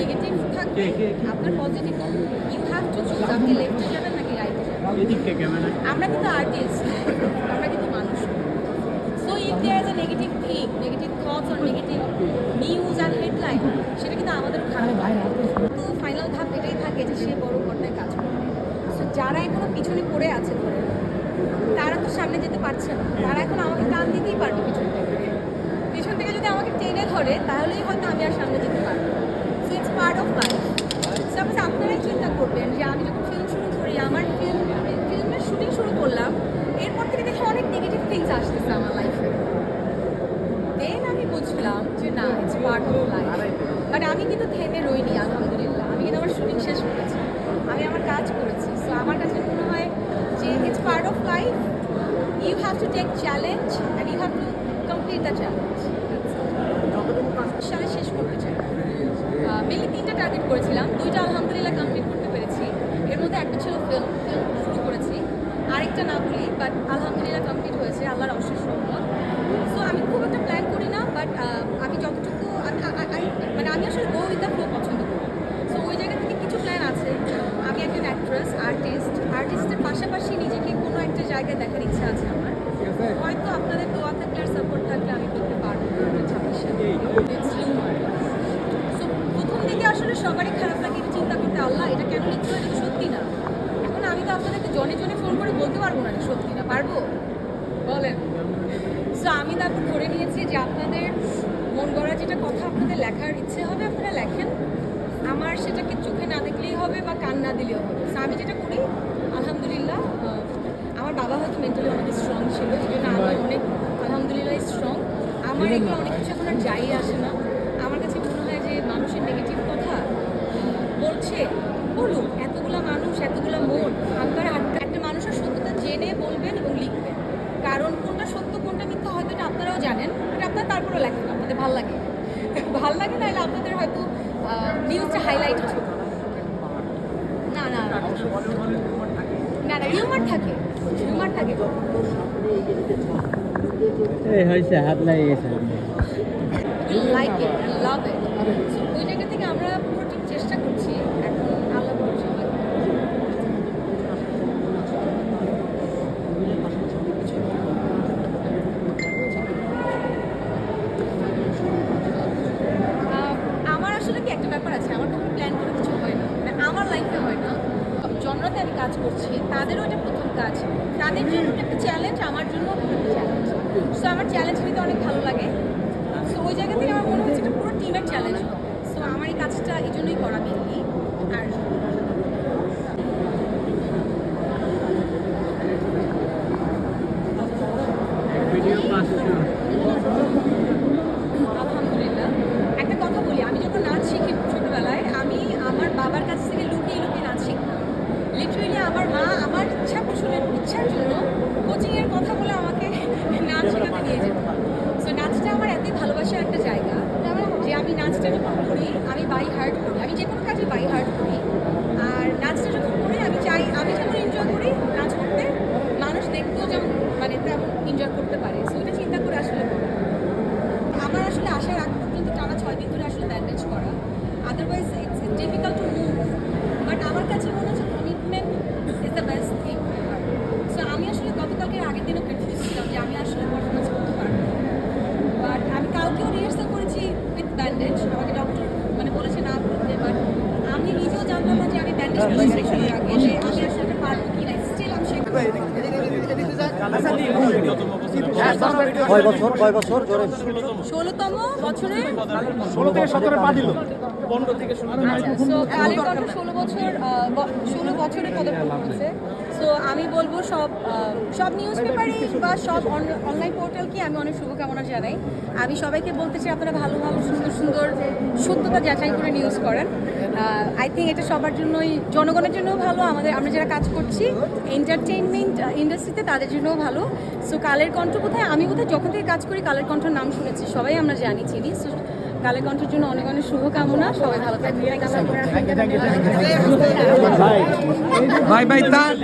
Negative থাকবে আপনার positive you have to choose আপনি লেফটে যাবেন নাকি রাইটে যাবেন? আমরা কিন্তু আর্টিস্ট আমরা কিন্তু মানুষ। So if there is a negative thing negative thoughts or negative news R headline সেটা কিন্তু আমাদের খারাপ। তো ফাইনাল ধাপ এটাই থাকে যে সে বড় পর্দায় কাজ করবে। সো যারা এখনও পিছনে পড়ে আছে ধরে তারা তো সামনে যেতে পারছে না। তারা এখন আমাকে টান দিতেই পারবে পিছন থেকে। পিছন থেকে যদি আমাকে টেনে ধরে তাহলেই হয়তো আমি আর সামনে যেতে পারব so it's part of life suppose আপনারাই চিন্তা করবেন যে আমি যখন ফিল্ম শুরু করি আমার ফিল্ম ফিল্মের শুটিং শুরু করলাম এরপর থেকে দেখি অনেক নেগেটিভ থিংস আসতেছে আমার লাইফে দেন আমি বুঝলাম যে না it's part of life but আমি কিন্তু থেমে রইনি আলহামদুলিল্লাহ। আমি কিন্তু আমার শুটিং শেষ করেছি। আমি আমার কাজ করেছি। সো আমার কাছে মনে হয় যে it's part of life you have to take challenge and you have to complete the challenge সালে শেষ করতে চাই। মেনলি তিনটা টার্গেট করেছিলাম। দুইটা আলহামদুলিল্লাহ কমপ্লিট করতে পেরেছি এর মধ্যে একটা ছিল ফিল্ম ফিল্ম শুরু করেছি আরেকটা না বলি বাট আলহামদুলিল্লাহ কমপ্লিট হয়েছে আল্লাহর অশেষ রহমত সো আমি খুব একটা প্ল্যান করি না বাট আমি যতটুকু আমি I- I- I- মানে আমি আসলে গো উইথ দ্য ফ্লো পছন্দ করি সো ওই জায়গা থেকে কিছু প্ল্যান আছে আমি একজন অ্যাক্ট্রেস আর্টিস্ট আর্টিস্টের পাশাপাশি নিজেকে কোনো একটা জায়গায় দেখার ইচ্ছা আছে আমার। হয়তো আপনাদের দোয়া থাকলে আর সাপোর্ট থাকলে আমি করতে পারব. So, প্রথম দিকে আসলে সবারই খারাপ লাগে চিন্তা করতে আল্লাহ এটা কেন লিখতে এটা সত্যি না। এখন আমি তো আপনাদেরকে জনে জনে ফোন করে বলতে পারব না সত্যি না পারব? বলেন। সো আমি তারপর ধরে নিয়েছি যে আপনাদের মন গড়া যেটা কথা আপনাদের লেখার ইচ্ছে হবে আপনারা লেখেন। আমার সেটাকে চোখে না দেখলেই হবে বা কান না দিলেও হবে সো আমি যেটা করি আলহামদুলিল্লাহ আহ, আমার বাবা হয়তো মেন্টালি অনেক স্ট্রং ছিল এই জন্য আমি অনেক আলহামদুলিল্লাহ স্ট্রং আমার এগুলো অনেক কিছু এখন আর যাই আসে না আমার কাছে মনে হয় যে মানুষের নেগেটিভ কথা আহ, বলছে বলুক এতগুলা মানুষ এতগুলা মন আপনার একটা মানুষের সত্যতা জেনে বলবেন এবং লিখবেন কারণ কোনটা সত্য কোনটা মিথ্যা হয়তো এটা আপনারাও জানেন এটা আপনারা তারপরেও লেখেন আপনাদের ভালো লাগে। ভালো লাগে না হলে আপনাদের হয়তো নিউজটা হাইলাইট হয় না না না। না না হিউমার থাকে। হিউমার থাকে। এই হয়েছে হাত লাগিয়ে গেছে। লাইক ইট লাভ ইট ওই জায়গা থেকে আমরা পুরো টিম চেষ্টা করছি এখন আল্লাহ ভরসা বাকি। আহ, আমার আসলে কি একটা ব্যাপার আছে আমার কখনো প্ল্যান করে কিছু হয় না মানে আমার লাইফে হয় না জনরাতে আমি কাজ করছি তাদেরও এটা প্রথম কাজ। তাদের জন্য একটা চ্যালেঞ্জ আমার জন্য চ্যালেঞ্জ সো আমার চ্যালেঞ্জ নিতে অনেক ভালো লাগে। সো ওই জায়গা থেকে আমার মনে হচ্ছে এটা পুরো টিমের চ্যালেঞ্জ সো আমার এই কাজটা এই জন্যই করা মেনলি আর ভিডিও পাঁচশো আলহামদুলিল্লাহ একটা কথা বলি আমি যখন নাচ শিখি ছোটবেলায় আমি আমার বাবার কাছ থেকে লুকিয়ে লুকিয়ে নাচ শিখতাম লিটারেলি আমার মা আমার ইচ্ছা ইচ্ছার জন্য কোচিংয়ের কথা বলে আমাকে নাচ শেখাতে নিয়ে যেত সো নাচটা আমার এতই ভালোবাসার একটা জায়গা যে আমি নাচটা যখন করি, আমি বাই হার্ট করি। আমি যে কোনো কাজে বাই হার্ট করি। আর নাচটা যখন করি, আমি চাই, আমি যেমন এনজয় করি নাচ করতে, মানুষ দেখতেও যেমন মানে তেমন এনজয় করতে পারে। সো এটা চিন্তা করে আসলে আমার আসলে আসার আগ পর্যন্ত টানা ছয় দিন ধরে আসলে ব্যান্ডেজ করা। Otherwise it's difficult to move but আমার কাছে মনে হচ্ছে commitment is the best thing so আমি আসলে গতকালকে আগের দিনও কনফিউজ ছিলাম যে আমি আসলে পারফরমেন্স করতে পারব বাট আমি কালকেও রিহার্সাল করেছি উইথ ব্যান্ডেজ আমাকে ডক্টর মানে বলেছে না করতে বাট আমি নিজেও জানতাম না যে আমি ব্যান্ডেজ করেছি আগে যে আমি আসলে পারব কি না স্টিল আমি সেটা কয় বছর কয় বছর ষোলোতম বছরে ষোলো থেকে সতেরো পা দিল। আচ্ছা সো কালের কণ্ঠ ষোলো বছর ষোলো বছরে করছে সো আমি বলব সব সব নিউজ পেপারই বা সব অনলাইন পোর্টালকে আমি অনেক শুভকামনা জানাই। আমি সবাইকে বলতে চাই আপনারা ভালো ভালো সুন্দর সুন্দর সত্যতা যাচাই করে নিউজ করেন। আই থিঙ্ক এটা সবার জন্যই জনগণের জন্যও ভালো আমাদের আমরা যারা কাজ করছি এন্টারটেইনমেন্ট ইন্ডাস্ট্রিতে তাদের জন্যও ভালো। সো কালের কণ্ঠ কোথায় আমি কোথায় যখন থেকে কাজ করি কালের কণ্ঠর নাম শুনেছি সবাই আমরা জানি চিনি। সো কালের কণ্ঠের জন্য অনেক অনেক শুভকামনা সবাই ভালো থাকবেন বাই তার